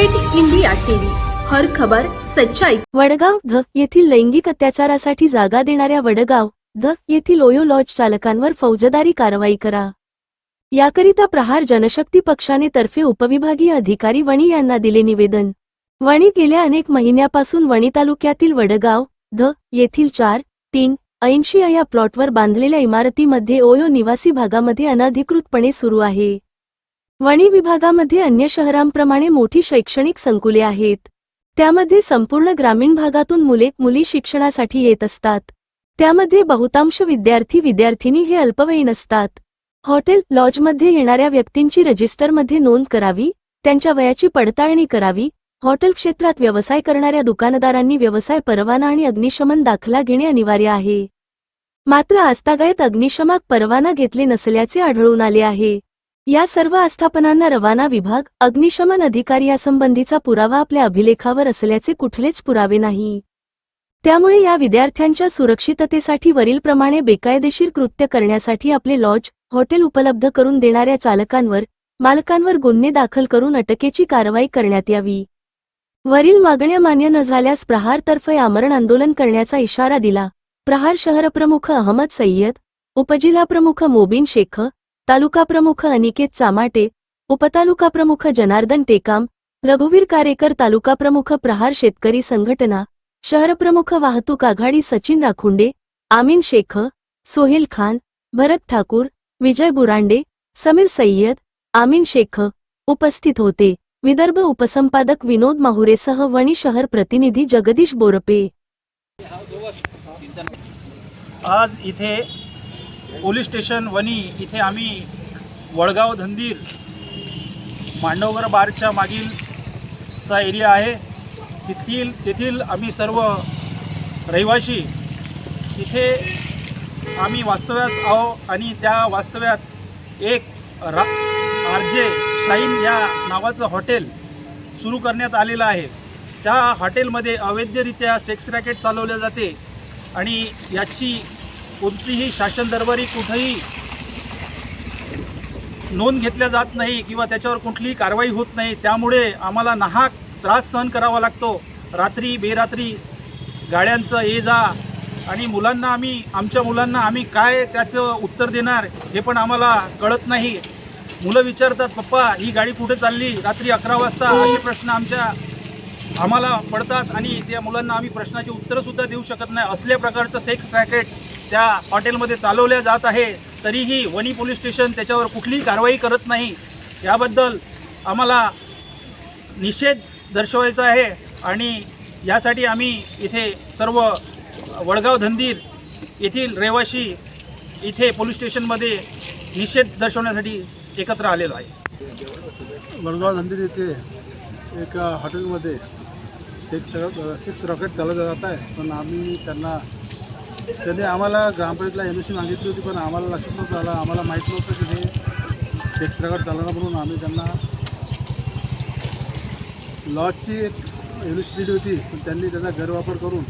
Red India TV. हर खबर सच्चाई. वडगाव ध येथील लैंगिक अत्याचारासाठी जागा देणाऱ्या वडगाव ध येथील ओयो लॉज चालकांवर फौजदारी कारवाई करा. याकरिता प्रहार जनशक्ती पक्षाने तर्फे उपविभागीय अधिकारी वणी यांना दिले निवेदन. वणी गेल्या अनेक महिन्यापासून वणी तालुक्यातील वडगाव ध येथील चार तीन ऐंशी या प्लॉटवर बांधलेल्या इमारतीमध्ये ओयो निवासी भागामध्ये अनधिकृतपणे सुरू आहे. वणी विभागामध्ये अन्य शहरांप्रमाणे मोठी शैक्षणिक संकुले आहेत. त्यामध्ये संपूर्ण ग्रामीण भागातून मुले मुली शिक्षणासाठी येत असतात. त्यामध्ये बहुतांश विद्यार्थी विद्यार्थिनी हे अल्पवयीन असतात. हॉटेल लॉजमध्ये येणाऱ्या व्यक्तींची रजिस्टरमध्ये नोंद करावी त्यांच्या वयाची पडताळणी करावी हॉटेल क्षेत्रात व्यवसाय करणाऱ्या दुकानदारांनी व्यवसाय परवाना आणि अग्निशमन दाखला घेणे अनिवार्य आहे. मात्र आस्तागायत अग्निशमक परवाना घेतले नसल्याचे आढळून आले आहे. या सर्व आस्थापनांना रवाना विभाग अग्निशमन अधिकारी यासंबंधीचा पुरावा आपल्या अभिलेखावर असल्याचे कुठलेच पुरावे नाही. त्यामुळे या विद्यार्थ्यांच्या सुरक्षिततेसाठी वरीलप्रमाणे बेकायदेशीर कृत्य करण्यासाठी आपले लॉज हॉटेल उपलब्ध करून देणाऱ्या चालकांवर मालकांवर गुन्हे दाखल करून अटकेची कारवाई करण्यात यावी. वरील मागण्या मान्य न झाल्यास प्रहारतर्फे आमरण आंदोलन करण्याचा इशारा दिला. प्रहार शहरप्रमुख अहमद सय्यद उपजिल्हाप्रमुख मोबिन शेख तालुका प्रमुख अनिकेत चामाटे उपतालुका प्रमुख जनार्दन टेकाम रघुवीर कारेकर तालुका प्रमुख प्रहार शेतकरी संघटना शहरप्रमुख वाहतूक आघाडी सचिन राखुंडे आमीन शेख सोहेल खान भरत ठाकूर विजय बुरांडे समीर सय्यद आमीन शेख उपस्थित होते. विदर्भ उपसंपादक विनोद माहुरेसह वणी शहर प्रतिनिधी जगदीश बोरपे. आज इथे पोलीस स्टेशन वणी इथे आम्ही वडगाव धंदीर मांडवगर बारच्या मागीलचा एरिया आहे. तिथील तेथील आम्ही सर्व रहिवाशी इथे आम्ही वास्तव्यास आहो आणि त्या वास्तव्यात एक रा आर जे शाईन या नावाचं हॉटेल सुरू करण्यात आलेलं आहे. त्या हॉटेलमध्ये अवैधरित्या सेक्स रॅकेट चालवल्या जाते आणि याची कोणतीही शासन दरबारी कुठेही नोंद घेतल्या जात नाही किंवा त्याच्यावर कुठलीही कारवाई होत नाही त्यामुळे आम्हाला नाहक त्रास सहन करावा लागतो. रात्री बेरात्री गाड्यांचं ये जा आणि मुलांना आम्ही आमच्या मुलांना आम्ही काय त्याचं उत्तर देणार हे पण आम्हाला कळत नाही. मुलं विचारतात पप्पा ही गाडी कुठे चालली? रात्री अकरा वाजता. असे प्रश्न आमच्या आम्हाला पडतात आणि त्या मुलांना आम्ही प्रश्नाची उत्तरंसुद्धा देऊ शकत नाही. असल्या प्रकारचं सेक्स रॅकेट त्या हॉटेलमध्ये चालवल्या जात आहे तरीही वणी पोलीस स्टेशन त्याच्यावर कुठलीही कारवाई करत नाही. याबद्दल आम्हाला निषेध दर्शवायचा आहे आणि यासाठी आम्ही इथे सर्व वडगाव धंदीर येथील रहिवाशी इथे पोलीस स्टेशनमध्ये निषेध दर्शवण्यासाठी एकत्र आलेलो आहे. वडगाव धंदीर येथे एका हॉटेलमध्ये सिक्स सिक्स रॉकेट चालवलं जात आहे. पण आम्ही त्यांना त्यांनी आम्हाला ग्रामपंचायतला एन सी मागितली होती पण आम्हाला लक्षात नव्हतं आलं आम्हाला माहीत नव्हतं की हे सेक्स रॉकेट म्हणून आम्ही त्यांना लॉजची एक एम सी दिली होती पण त्यांनी त्याचा गैरवापर करून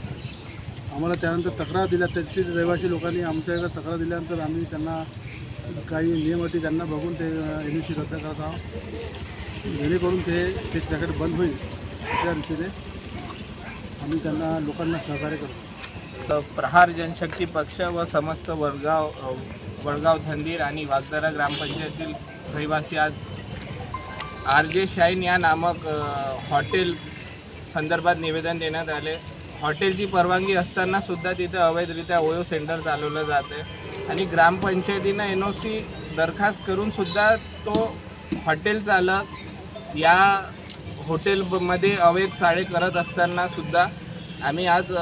आम्हाला त्यानंतर तक्रार दिल्या. त्याची रहिवासी लोकांनी आमच्याकडे तक्रार दिल्यानंतर आम्ही त्यांना काही नियम होती त्यांना बघून ते एन सी रद्द करत आहोत. जेणेकरून ते ते प्रकट बंद होईल त्या रीतीने आम्ही त्यांना लोकांना सहकार्य करतो प्रहार जनशक्ती पक्ष व समस्त वडगाव वडगाव धंदीर आणि वागदरा ग्रामपंचायतीतील रहिवासी आज आर जे शाईन या नामक हॉटेल संदर्भात निवेदन देण्यात आले. हॉटेलची परवानगी असताना सुद्धा तिथे अवैधरित्या ओयो सेंटर चालवलं जाते आणि ग्रामपंचायतीनं एन ओ सी दरखास्त करूनसुद्धा तो हॉटेल चालक या हॉटेलमध्ये अवैध चाळे करत असतानासुद्धा आम्ही आज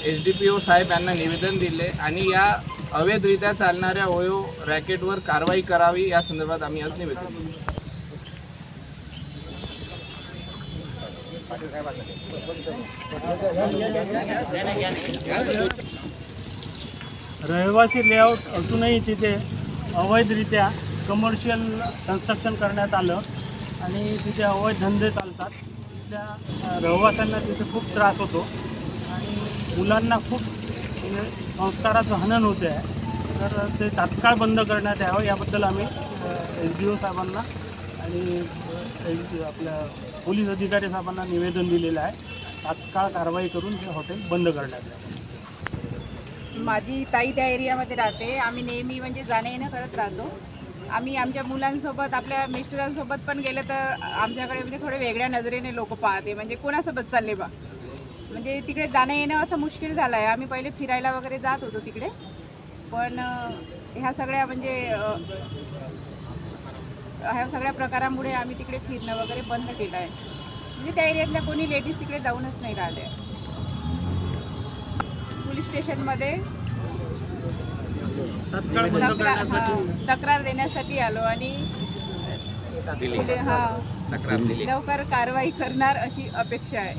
एच डी पी ओ साहेब यांना निवेदन दिले आणि या अवैधरित्या चालणाऱ्या ओयो रॅकेटवर कारवाई करावी या संदर्भात आम्ही आज निवेदन दिले. रहिवासी लेआउट असूनही तिथे अवैधरित्या कमर्शियल कन्स्ट्रक्शन करण्यात आलं आणि तिथे अवैध धंदे चालतात. तिथल्या रहिवाशांना तिथे खूप त्रास होतो. मुलांना खूप म्हणजे संस्काराचं हनन होते आहे तर ते तात्काळ बंद करण्यात यावं याबद्दल आम्ही एस डी ओ साहेबांना आणि आपल्या पोलीस अधिकारी साहेबांना निवेदन दिलेलं आहे. तात्काळ कारवाई करून हे हॉटेल बंद करण्यात यावं. माझी ताई त्या एरियामध्ये राहते. आम्ही नेहमी म्हणजे जाणं येणं करत राहतो. आम्ही आमच्या मुलांसोबत आपल्या मिस्टरांसोबत पण गेलं तर आमच्याकडे म्हणजे थोडे वेगळ्या नजरेने लोक पाहते. म्हणजे कोणासोबत चालले बा? म्हणजे तिकडे जाणं येणं असं मुश्किल झालं आहे आम्ही पहिले फिरायला वगैरे जात होतो तिकडे. पण ह्या सगळ्या म्हणजे ह्या सगळ्या प्रकारामुळे आम्ही तिकडे फिरणं वगैरे बंद केलं आहे म्हणजे त्या एरियातल्या कोणी लेडीज तिकडे जाऊनच नाही राहिले. पोलीस स्टेशनमध्ये तक्रार हा, देण्यासाठी आलो आणि पुढे- हा लवकर कारवाई करणार अशी अपेक्षा आहे.